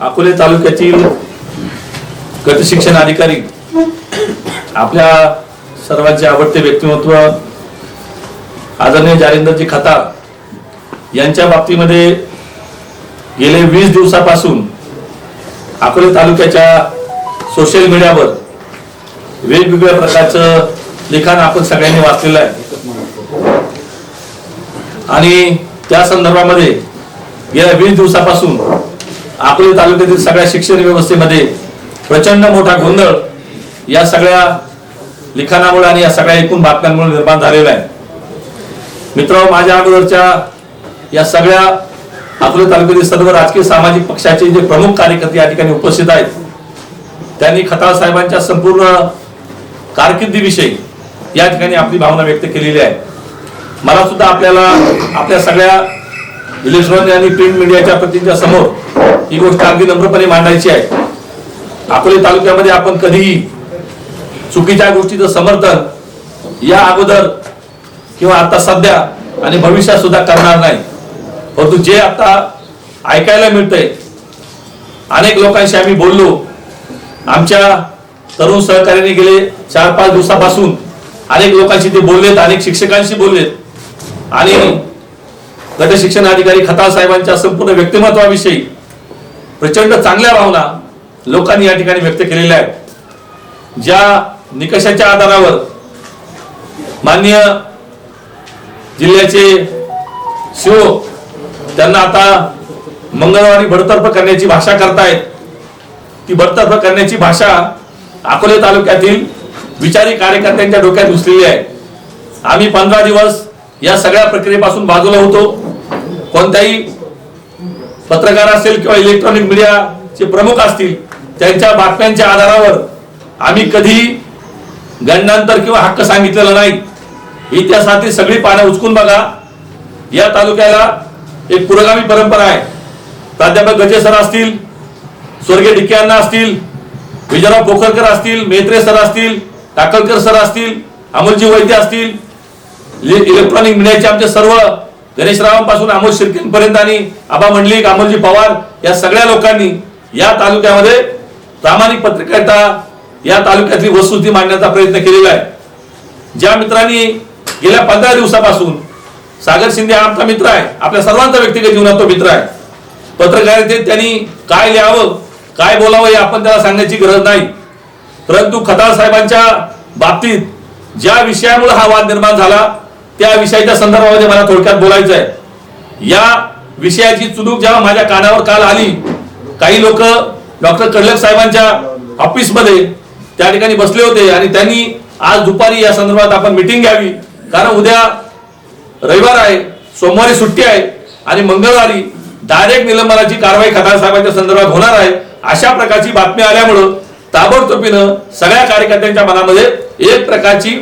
अकोले तालुक्यातील गट शिक्षण अधिकारी आपल्या सर्वांचे आवडते व्यक्तिमत्व आदरणीय जालिंदरजी खता यांच्या बाबतीमध्ये गेले वीस दिवसापासून अकोले तालुक्याच्या सोशल मीडियावर वेगवेगळ्या प्रकारचं लिखाण आपण सगळ्यांनी वाचलेलं आहे. आणि त्या संदर्भामध्ये गेल्या वीस दिवसापासून अकोले तालुक्यातील सगळ्या शिक्षण व्यवस्थेमध्ये प्रचंड मोठा गोंधळ या सगळ्या लिखाणामुळे आणि या सगळ्या एकूण बातम्यांमुळे निर्माण झालेला आहे. मित्र माझ्या अगोदरच्या या सगळ्या अकोले तालुक्यातील सर्व राजकीय सामाजिक पक्षाचे जे प्रमुख कार्यकर्ते या ठिकाणी उपस्थित आहेत त्यांनी खताळ साहेबांच्या संपूर्ण कारकिर्दीविषयी या ठिकाणी आपली भावना व्यक्त केलेली आहे. मला सुद्धा आपल्याला आपल्या सगळ्या इलेक्ट्रॉनिक आणि प्रिंट मीडियाच्या प्रतिनिधीच्या समोर ही गोष्ट अगदी नम्रपणे मांडायची आहे. अकोले तालुक्यामध्ये आपण कधीही चुकीच्या गोष्टीचं समर्थन या अगोदर किंवा आता सध्या आणि भविष्यात सुद्धा करणार नाही. परंतु जे आता ऐकायला मिळतंय अनेक लोकांशी आम्ही बोललो आमच्या तरुण सहकार्याने गेले चार पाच दिवसापासून अनेक लोकांशी ते बोललेत अनेक शिक्षकांशी बोललेत. आणि गट शिक्षण अधिकारी खताळ साहेबांच्या संपूर्ण व्यक्तिमत्वाविषयी प्रचंड चांगल्या भावना लोकांनी या ठिकाणी व्यक्त केलेल्या आहेत. ज्या निकषाच्या आधारावर मान्य जिल्ह्याचे शिव त्यांना आता मंगळवारी बडतर्फ करण्याची भाषा करतायत. ती बडतर्फ करण्याची भाषा अकोले तालुक्यातील विचारी कार्यकर्त्यांच्या डोक्यात घुसलेली आहे. आम्ही पंधरा दिवस या सगळ्या प्रक्रियेपासून बाजूला होतो. कोणत्याही पत्रकार असेल किंवा इलेक्ट्रॉनिक मीडियाचे प्रमुख असतील त्यांच्या बातम्यांच्या आधारावर आम्ही कधी गणनांतर किंवा हक्क सांगितलेला नाही. इतिहासातील सगळी पानं उचकून बघा. या तालुक्याला एक पुरोगामी परंपरा आहे. प्राध्यापक गजे सर असतील स्वर्गीय डिके अण्णा असतील विजयराव पोखरकर असतील मेत्रे सर असतील टाकळकर सर असतील अमोलजी वैद्य असतील इलेक्ट्रॉनिक मीडियाचे आमचे सर्व गणेशरावांपासून अमोल शिर्केंपर्यंत आणि आबा मंडलिक अमोलजी पवार या सगळ्या लोकांनी या तालुक्यामध्ये प्रामाणिक पत्रकारिता या तालुक्यातली वस्तुस्थिती मांडण्याचा प्रयत्न केलेला आहे. ज्या मित्रांनी गेल्या पंधरा दिवसापासून सागर शिंदे हा आमचा मित्र आहे आपल्या सर्वांचा व्यक्तिगत जीवनात तो मित्र आहे. पत्रकारितेत त्यांनी काय लिहावं काय बोलावं हे आपण त्याला सांगण्याची गरज नाही. परंतु खताळ साहेबांच्या बाबतीत ज्या विषयामुळे हा वाद निर्माण झाला त्या विषयाच्या संदर्भामध्ये मला थोडक्यात बोलायचं आहे या विषयाची चुनूक जेव्हा माझ्या कानावर काल आली काही लोक डॉक्टर कडलक साहेबांच्या ऑफिसमध्ये त्या ठिकाणी बसले होते आणि त्यांनी आज दुपारी या संदर्भात आपण मिटिंग घ्यावी. कारण उद्या रविवार आहे सोमवारी सुट्टी आहे आणि मंगळवारी डायरेक्ट निलंबनाची कारवाई खताळ साहेबांच्या संदर्भात होणार आहे अशा प्रकारची बातमी आल्यामुळं ताबडतोबीनं सगळ्या कार्यकर्त्यांच्या मनामध्ये एक प्रकारची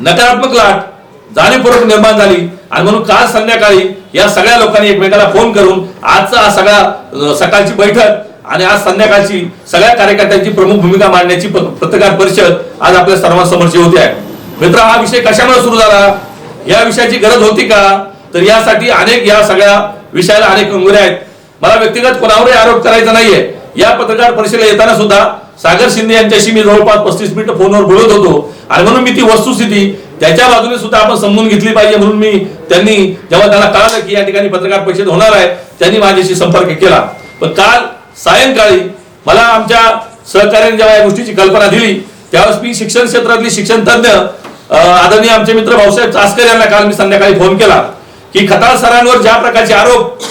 नकारात्मक लाट जाणीवपूर्वक निर्माण झाली. आणि म्हणून काल संध्याकाळी या सगळ्या लोकांनी एकमेकाला फोन करून आजचा हा सगळा सकाळची बैठक आणि आज संध्याकाळची सगळ्या कार्यकर्त्यांची प्रमुख भूमिका मांडण्याची पत्रकार परिषद आज आपल्या सर्वांसमोरची होती आहे. मित्र हा विषय कशामुळे सुरू झाला? या विषयाची गरज होती का? तर यासाठी अनेक या सगळ्या विषयाला अनेक कंगोरे आहेत. मला व्यक्तिगत कोणावरही आरोप करायचा नाहीये. या पत्रकार परिषदेला येताना सुद्धा सागर शिंदे यांच्याशी मी जवळपास पस्तीस मिनिटं फोनवर बोलत होतो. आणि म्हणून मी ती वस्तुस्थिती त्याच्या बाजूने सुद्धा आपण समजून घेतली पाहिजे म्हणून मी त्यांनी जेव्हा त्यांना कळालं की या ठिकाणी पत्रकार परिषद होणार आहे त्यांनी माझ्याशी संपर्क केला. पण काल सायंकाळी मला आमच्या सहकार्याने जेव्हा या गोष्टीची कल्पना दिली त्यावेळेस मी शिक्षण क्षेत्रातली शिक्षण तज्ञ आदरणीय आमचे मित्र भाऊसाहेब चासकर यांना काल मी संध्याकाळी फोन केला की खताळ सरांवर ज्या प्रकारचे आरोप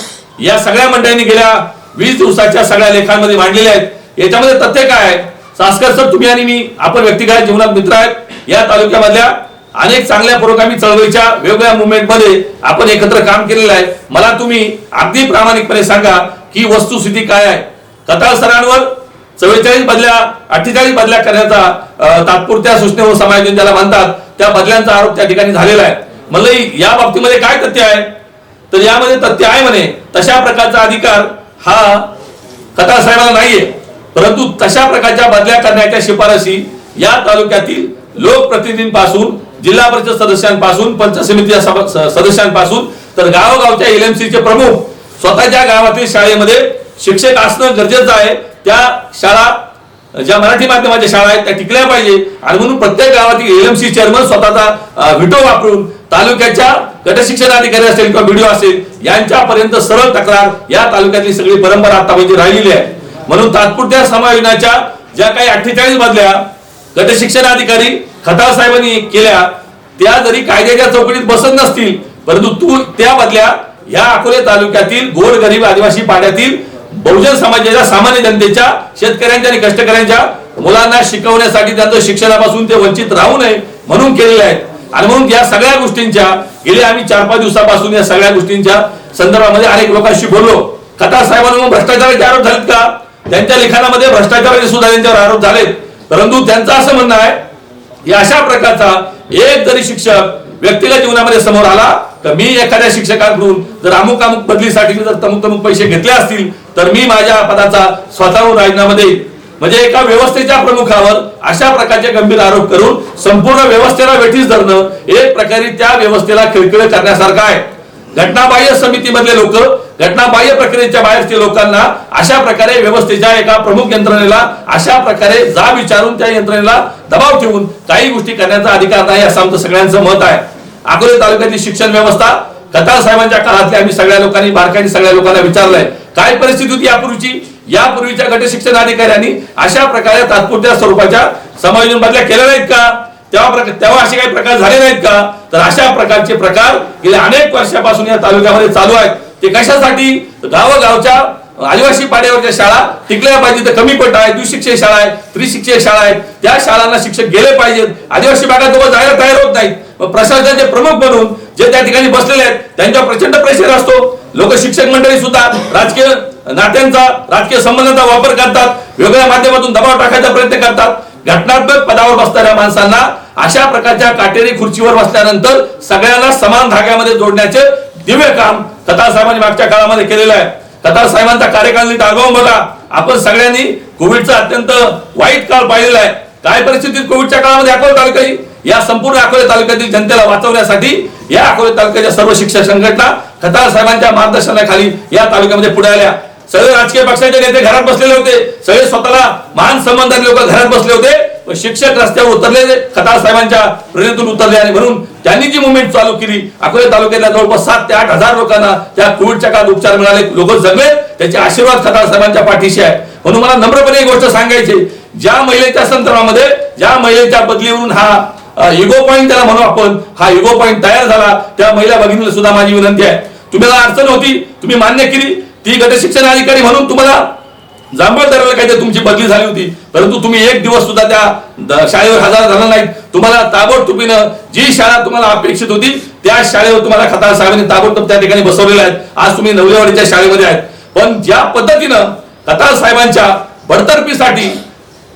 या सगळ्या मंडळींनी गेल्या वीस दिवसाच्या सगळ्या लेखांमध्ये मांडलेले आहेत याच्यामध्ये तथ्य काय आहे? सासकर सर तुम्ही आणि मी आपण व्यक्तिगत जीवनात मित्र आहेत. या तालुक्यामधल्या अनेक चांगल्या पुरोगामी चळवळीच्या वेगवेगळ्या मुवमेंटमध्ये आपण एकत्र काम केलेलं आहे. मला तुम्ही अगदी प्रामाणिकपणे सांगा की वस्तुस्थिती काय आहे. कथा सरांवर चव्वेचाळीस बदल्या अठ्ठेचाळीस बदल्या करण्याचा तात्पुरत्या तात्पुरत्या सूचनेवर समायोजन ज्याला म्हणतात त्या बदल्यांचा आरोप त्या ठिकाणी झालेला आहे. म्हणलं या बाबतीमध्ये काय तथ्य आहे? तर यामध्ये तथ्य आहे म्हणे तशा प्रकारचा अधिकार हा कथा साहेबाला नाहीये. परंतु तशा प्रकारच्या बदल्या करण्याच्या शिफारसी या तालुक्यातील लोकप्रतिनिधींपासून जिल्हा परिषद सदस्यांपासून पंच समिती सदस्यांपासून तर गावोगावच्या एलएमसीचे प्रमुख स्वतःच्या गावातील शाळेमध्ये शिक्षक असणं गरजेचं आहे. त्या शाळा ज्या मराठी माध्यमाच्या शाळा आहेत त्या टिकल्या पाहिजे. आणि म्हणून प्रत्येक गावातील एलएमसी चेअरमन स्वतःचा व्हिडिओ वापरून तालुक्याच्या गट शिक्षण अधिकारी असेल किंवा व्हिडिओ असेल यांच्यापर्यंत सरळ तक्रार या तालुक्यातली सगळी परंपरा आतापर्यंत म्हणजे राहिलेली आहे. म्हणून तात्पुरत्या समायोजनाच्या ज्या काही अठ्ठेचाळीस मधल्या गट शिक्षण अधिकारी खताळ साहेबांनी केल्या त्या जरी कायद्याच्या चौकटीत बसत नसतील परंतु तू त्या बदल्या या अकोले तालुक्यातील गोरगरीब आदिवासी पाड्यातील बहुजन समाजाच्या सामान्य जनतेच्या शेतकऱ्यांच्या आणि कष्टकऱ्यांच्या मुलांना शिकवण्यासाठी त्यांचं शिक्षणापासून ते वंचित राहू नये म्हणून केलेले आहेत. आणि म्हणून या सगळ्या गोष्टींच्या गेल्या आम्ही चार पाच दिवसापासून या सगळ्या गोष्टींच्या संदर्भामध्ये अनेक लोकांशी बोललो. कथा साहेबांवर भ्रष्टाचाराचे आरोप झालेत का? त्यांच्या लिखाणामध्ये भ्रष्टाचाराचे सुद्धा त्यांच्यावर आरोप झालेत. परंतु त्यांचं असं म्हणणं आहे या अशा प्रकारचा एक जरी शिक्षक व्यक्तिगत जीवनामध्ये समोर आला तर मी एखाद्या शिक्षकाकडून जर अमुक अमुक बदलीसाठी जर तमुक तमुक पैसे घेतले असतील तर मी माझ्या पदाचा स्वतःहून राजीनामा देईल म्हणजे एका व्यवस्थेच्या प्रमुखावर अशा प्रकारचे गंभीर आरोप करून संपूर्ण व्यवस्थेला वेठीस धरणं एक प्रकारे त्या व्यवस्थेला खिळखिळ करण्यासारखं आहे. घटनाबाह्य समितीमधले लोक घटनाबाह्य प्रक्रियेच्या बाहेरच्या लोकांना अशा प्रकारे व्यवस्थेच्या एका प्रमुख यंत्रणेला अशा प्रकारे जा विचारून त्या यंत्रणेला दबाव ठेवून काही गोष्टी करण्याचा अधिकार नाही असं आमचं सगळ्यांचं मत आहे. अकोले तालुक्यातली शिक्षण व्यवस्था कथाळ साहेबांच्या काळातली आम्ही सगळ्या लोकांनी बारकाईने सगळ्या लोकांना विचारलंय. काय परिस्थिती होती यापूर्वीची? यापूर्वीच्या गट शिक्षण अधिकाऱ्यांनी अशा प्रकारे तात्पुरत्या स्वरूपाच्या समायोजन बदल्या केल्या नाहीत का? तेव्हा प्रकार तेव्हा असे काही प्रकार झाले नाहीत का? तर अशा प्रकारचे प्रकार गेल्या अनेक वर्षापासून या तालुक्यामध्ये चालू आहेत. ते कशासाठी? गावोगावच्या आदिवासी पाड्यावरच्या शाळा टिकल्या पाहिजे तर कमी पट आहे द्विशिक्षक शाळा आहे त्रिशिक्षक शाळा आहेत. त्या शाळांना शिक्षक गेले पाहिजेत. आदिवासी भागात लोक जायला तयार होत नाहीत. प्रशासनाचे प्रमुख म्हणून जे त्या ठिकाणी बसलेले आहेत त्यांच्यावर प्रचंड प्रेशर असतो. लोक शिक्षक मंडळी सुद्धा राजकीय नात्यांचा राजकीय संबंधांचा वापर करतात. वेगळ्या माध्यमातून दबाव टाकायचा प्रयत्न करतात. घटनात्मक पदावर बसणाऱ्या माणसांना अशा प्रकारच्या काटेरी खुर्चीवर बसल्यानंतर सगळ्यांना समान धाग्यामध्ये जोडण्याचे दिव्य काम तथा साहेबांनी मागच्या काळामध्ये केलेलं आहे. तथा साहेबांचा कार्यकाळ नीट बघा. आपण सगळ्यांनी कोविडचा अत्यंत वाईट काळ पाहिलेला आहे. काय परिस्थितीत कोविडच्या काळामध्ये अकोले तालुक्याची? या संपूर्ण अकोले तालुक्यातील जनतेला वाचवण्यासाठी या अकोले तालुक्याच्या सर्व शिक्षक संघटना खताळ साहेबांच्या मार्गदर्शनाखाली या तालुक्यामध्ये पुढे आल्या. सगळे राजकीय पक्षाचे नेते घरात बसलेले होते. सगळे स्वतःला मान संबंधाने लोक घरात बसले होते. शिक्षक रस्त्यावर उतरले खतार साहेबांच्या प्रेरणेतून उतरले आणि म्हणून त्यांनी जी मुवमेंट चालू केली अकोले तालुक्यातल्या जवळपास सात ते आठ हजार लोकांना त्या कोविडच्या काळात उपचार मिळाले. लोक जगले. त्याचे आशीर्वाद खतार साहेबांच्या पाठीशी आहे. म्हणून मला नम्रपणे एक गोष्ट सांगायची ज्या महिलेच्या संदर्भामध्ये ज्या महिलेच्या बदलीवरून हा इगो पॉईंट त्याला म्हणू आपण हा इगो पॉईंट तयार झाला त्या महिला भगिनीला सुद्धा माझी विनंती आहे. तुम्हाला अडचण होती तुम्ही मान्य केली ती गट शिक्षण अधिकारी म्हणून तुम्हाला जांभळ काहीतरी तुमची बदली झाली होती. परंतु तुम्ही एक दिवस सुद्धा त्या शाळेवर हजर झाला नाही तुम्हाला ताबडतोबीनं जी शाळा तुम्हाला अपेक्षित होती त्या शाळेवर तुम्हाला खताळ साहेबांनी ताबडतोब त्या ठिकाणी बसवलेल्या आहेत. आज तुम्ही नवलेवाडीच्या शाळेमध्ये आहेत. पण ज्या पद्धतीनं खताळ साहेबांच्या बडतर्फीसाठी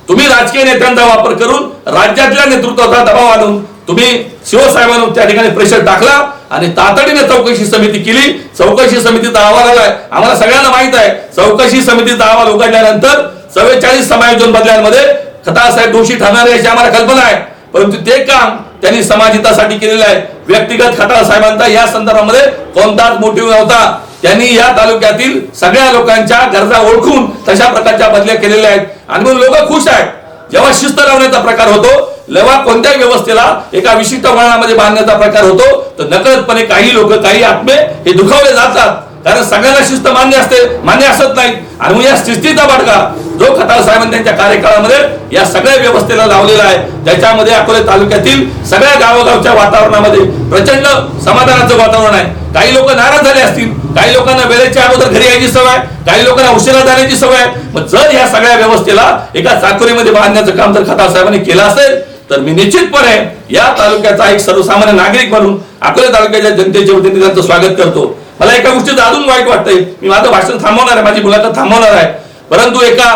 तुम्ही राजकीय नेत्यांचा वापर करून राज्यातल्या नेतृत्वाचा दबाव आणून तुम्ही शिवसाहेबांवर त्या ठिकाणी प्रेशर टाकला. आणि तातडीने चौकशी समिती केली. चौकशी समितीचा अहवाल आलाय. आम्हाला सगळ्यांना माहीत आहे चौकशी समितीचा अहवाल उघडल्यानंतर चव्वेचाळीस समायोजन बदल्यांमध्ये खतासाहेब दोषी ठरणार याची आम्हाला कल्पना आहे. परंतु ते काम त्यांनी समाजहितासाठी केलेलं आहे. व्यक्तिगत खताळ साहेबांचा या संदर्भामध्ये कोणताच मोटिव्ह नव्हता. त्यांनी या तालुक्यातील सगळ्या लोकांच्या गरजा ओळखून तशा प्रकारच्या बदल्या केलेल्या आहेत. आणि म्हणून लोक खुश आहेत. जेव्हा शिस्त लावण्याचा प्रकार होतो जेव्हा कोणत्याही व्यवस्थेला एका विशिष्ट वळणामध्ये बांधण्याचा प्रकार होतो तर नकळतपणे काही लोक काही आत्मे हे दुखावले जातात. कारण सगळ्यांना शिस्त मान्य असते मान्य असत नाही. आणि या शिस्तीचा बडका जो खताळ साहेबांनी त्यांच्या कार्यकाळामध्ये या सगळ्या व्यवस्थेला लावलेला आहे त्याच्यामध्ये अकोले तालुक्यातील सगळ्या गावोगावच्या वातावरणामध्ये प्रचंड समाधानाचं वातावरण आहे. काही लोक नाराज झाले असतील काही लोकांना वेळेच्या अगोदर घरी यायची सवय काही लोकांना उशिरा जाण्याची सवय. मग जर या सगळ्या व्यवस्थेला एका चाकोरीमध्ये बांधण्याचं काम जर खताळ साहेबांनी केलं असेल तर मी निश्चितपणे या तालुक्याचा एक सर्वसामान्य नागरिक म्हणून अकोले तालुक्याच्या जनतेच्या वतीने त्यांचं स्वागत करतो. मला एका गोष्टीचं अजून वाईट वाटतंय. मी माझं भाषण थांबवणार आहे माझी मुलाखत थांबवणार आहे. परंतु एका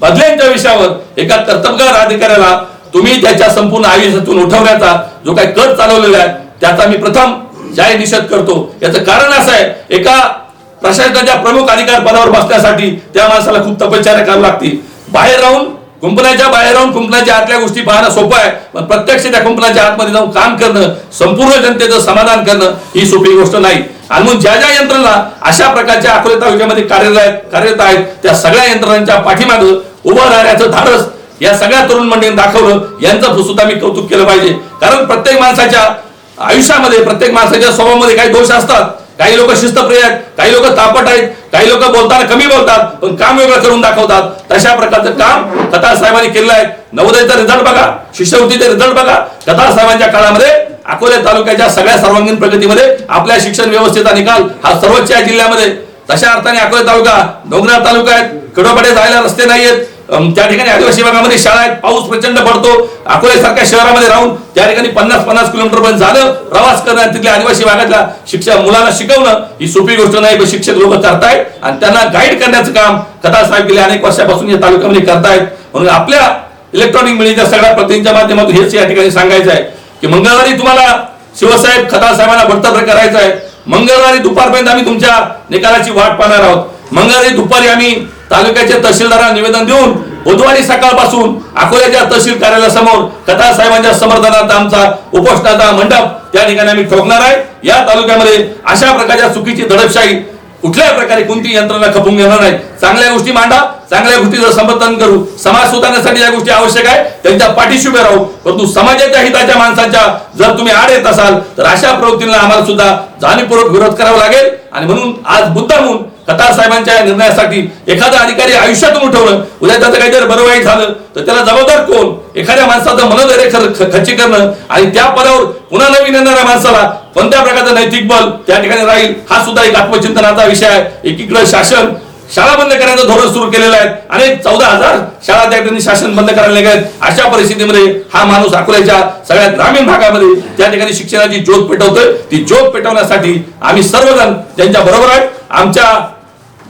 बदल्यांच्या विषयावर एका कर्तबगार अधिकाऱ्याला तुम्ही त्याच्या संपूर्ण आयुष्यातून उठवण्याचा जो काही कर चालवलेला आहे त्याचा मी प्रथम जाहीर निषेध करतो. याचं कारण असं आहे एका प्रशासनाच्या प्रमुख अधिकार पदावर बसण्यासाठी त्या माणसाला खूप तपश्चर्या करावी लागते. बाहेर राहून कुंपणाच्या बाहेर राहून कुंपणाच्या आतल्या गोष्टी पाहणं सोपं आहे पण प्रत्यक्ष त्या कुंपणाच्या आतमध्ये जाऊन काम करणं संपूर्ण जनतेचं समाधान करणं ही सोपी गोष्ट नाही. आणि म्हणून ज्या ज्या यंत्रणा अशा प्रकारच्या अकोले तालुक्यामध्ये कार्यरत आहेत कार्यरत आहेत त्या सगळ्या यंत्रणांच्या पाठीमागं उभं राहण्याचं धाडस या सगळ्या तरुण मंडळींनी दाखवलं यांचं सुद्धा मी कौतुक केलं पाहिजे. कारण प्रत्येक माणसाच्या आयुष्यामध्ये प्रत्येक माणसाच्या स्वभावामध्ये काही दोष असतात. काही लोक शिस्तप्रिय आहेत काही लोक तापट आहेत काही लोक बोलताना कमी बोलतात पण काम वेगळं करून दाखवतात. तशा प्रकारचं काम कथा साहेबांनी केलेलं आहे. नवोदयचा रिझल्ट बघा शिष्यवृत्तीचा रिझल्ट बघा. कथा साहेबांच्या काळामध्ये अकोले तालुक्याच्या सगळ्या सर्वांगीण प्रगतीमध्ये आपल्या शिक्षण व्यवस्थेचा निकाल हा सर्वोच्च आहे जिल्ह्यामध्ये. तशा अर्थाने अकोले तालुका डोंगराळ तालुका आहेत. कडोपाडे जायला रस्ते नाहीयेत. आहेत त्या ठिकाणी आदिवासी भागामध्ये शाळा आहेत पाऊस प्रचंड पडतो. अकोले सारख्या शहरामध्ये राहून त्या ठिकाणी पन्नास पन्नास किलोमीटर पर्यंत झालं प्रवास करणं तिथल्या आदिवासी भागातल्या शिक्षा मुलांना शिकवणं ही सोपी गोष्ट नाही पण शिक्षक लोक करतायत आणि त्यांना गाईड करण्याचं काम कथा साहेब गेल्या अनेक वर्षापासून या तालुक्यामध्ये करतायत. म्हणून आपल्या इलेक्ट्रॉनिक मीडियाच्या सगळ्या प्रतिनिधीच्या माध्यमातून हेच या ठिकाणी सांगायचं आहे की मंगळवारी तुम्हाला शिवसाहेब खता साहेबांना बडतर्फ करायचं आहे. मंगळवारी दुपारपर्यंत आम्ही तुमच्या निकालाची वाट पाहणार आहोत. मंगळवारी दुपारी आम्ही तालुक्याच्या तहसीलदारांना निवेदन देऊन बुधवारी सकाळपासून अकोल्याच्या तहसील कार्यालयासमोर कथा साहेबांच्या समर्थनार्थ आमचा उपोषणाचा मंडप त्या ठिकाणी आम्ही ठोकणार आहे. या तालुक्यामध्ये अशा प्रकारच्या चुकीची दडपशाही कुठल्याही प्रकारे कोणती यंत्रणा खपून घेणार नाही. चांगल्या गोष्टी मांडा चांगल्या गोष्टीचं समर्थन करू समाज सुधारण्यासाठी या गोष्टी आवश्यक आहे त्यांच्या पाठीशी उभे राहू. परंतु समाजाच्या हिताच्या माणसाच्या जर तुम्ही आड येत असाल तर अशा प्रवृत्तींना आम्हाला सुद्धा जाणीवपूर्वक विरोध करावा लागेल. आणि म्हणून आज मुद्दामून कतार साहेबांच्या निर्णयासाठी एखादा अधिकारी आयुष्यातून उठवलं उद्या त्याचं काहीतरी बरं वाईट झालं तर त्याला जबाबदार कोण? एखाद्या माणसाचं मनोधैर्य खर- खच्ची करणं आणि त्या पदावर पुन्हा नवीन येणाऱ्या माणसाला कोणत्या प्रकारचं नैतिक बल त्या ठिकाणी राहील हा सुद्धा एक आत्मचिंतनाचा विषय आहे. एकीकडे शासन शाळा बंद करण्याचं धोरण सुरू केलेलं आहे आणि चौदा हजार शाळा त्या ठिकाणी शासन बंद करायला गेले अशा परिस्थितीमध्ये हा माणूस अकोल्याच्या सगळ्या ग्रामीण भागामध्ये त्या ठिकाणी शिक्षणाची ज्योत पेटवतोय. ती ज्योत पेटवण्यासाठी आम्ही सर्वजण ज्यांच्या बरोबर आहेत आमच्या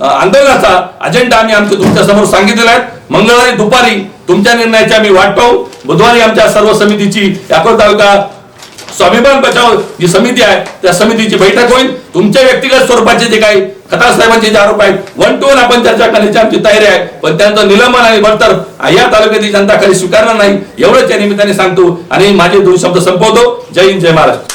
आंदोलनाचा अजेंडा आम्ही आमच्या तुमच्यासमोर सांगितलेला आहे. मंगळवारी दुपारी तुमच्या निर्णयाची आम्ही वाट पाहू. बुधवारी आमच्या सर्व समितीची अकोला तालुका स्वाभिमान बचाव जी समिती आहे त्या समितीची बैठक होईल. तुमच्या व्यक्तिगत स्वरूपाचे जे काही खतार साहेबांचे जे आरोप आहेत वन टू वन आपण चर्चा करण्याची आमची तयारी आहे. पण त्यांचं निलंबन आणि बडतर्फ या तालुक्यातील जनता खाली स्वीकारणार नाही एवढंच या निमित्ताने सांगतो. आणि माझे दोन शब्द संपवतो. जय हिंद जय महाराष्ट्र.